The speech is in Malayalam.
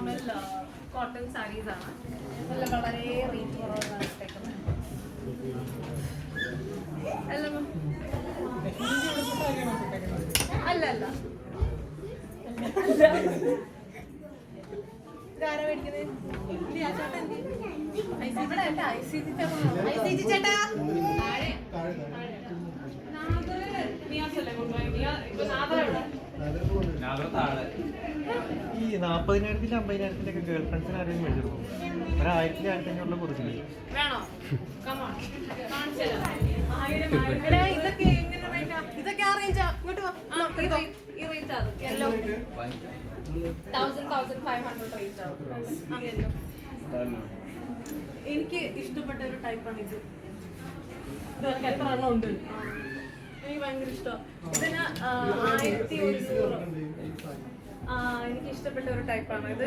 നോർമൽ കോട്ടൺ സാരീസ് ആണ് നല്ല വളരെ റേറ്റ് കുറവാണ് ഇട്ടേക്കുന്നത് അല്ല അല്ല അല്ല ഇതാരാ മേടിക്കുന്നത്? ഐ? ഇവിടെ അല്ല, ICT ചേട്ടനാ. ചേട്ടാ. Rate ആ? അമ്പതിനായിരത്തിന്റെ ഒക്കെ ഗേൾ ഫ്രണ്ട്സിന് five hundred rate ആയിരത്തി അഞ്ഞൂറിലെ yellow. എനിക്ക് ഇഷ്ടപ്പെട്ട ഒരു ടൈപ്പാണ് ഇത്. എത്ര എണ്ണം ഉണ്ട്? എനിക്ക് ഭയങ്കര ഇഷ്ടം ഇതിന് ആയിരത്തി ഒരുന്നൂറ്. എനിക്ക് ഇഷ്ടപ്പെട്ട ഒരു ടൈപ്പാണ് ഇത്?